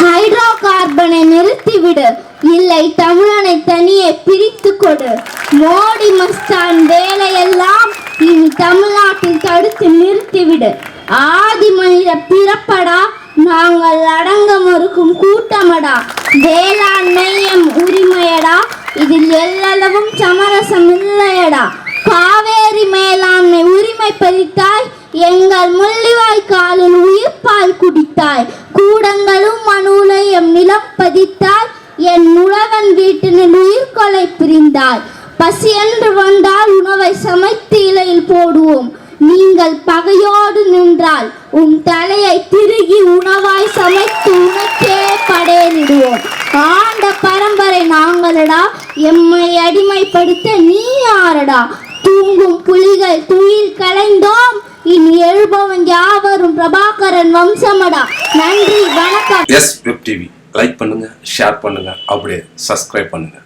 Hydro கார்பனை நிறுத்திவிடு. இல்லை தமிழனை தனியே பிரித்து கொடு. மோடி மஸ்தான் வேலையெல்லாம் இனி தமிழ்நாட்டில் தடுத்து நிறுத்திவிடு. ஆதி மனித பிறப்படா நாங்கள் அடங்க மறுக்கும் கூட்டமடா. வேளாண்மை எம் உரிமையடா இதில் எல்லளவும் சமரசம் இல்லையடா. காவேரி மேலாண்மை உரிமை பறித்தாய் எங்கள் முள்ளிவாய்க்காலில் உயிர்ப்பால் குடித்தாய். நிலம் என் உழவன் வீட்டினில் உயிர்கொலை புரிந்தாய் பசி என்று வந்தால் உணவை சமைத்து இலையில் போடுவோம். நீங்கள் பகையோடு நின்றால் உன் தலையை திருகி உணவாய் சமைத்து உனக்கே படையலிடுவோம். ஆண்ட பரம்பரை நாங்களடா எம்மை அடிமைப்படுத்த நீ யாரடா? தூங்கும் புலிகள் துயில் கலைந்தோம். இனி எழுபவன் யாவரும் பிரபாகரன் வம்சமடா. நன்றி வணக்கம். S web TV. லைக் பண்ணுங்கள் ஷேர் பண்ணுங்கள் அப்படியே சப்ஸ்கிரைப் பண்ணுங்கள்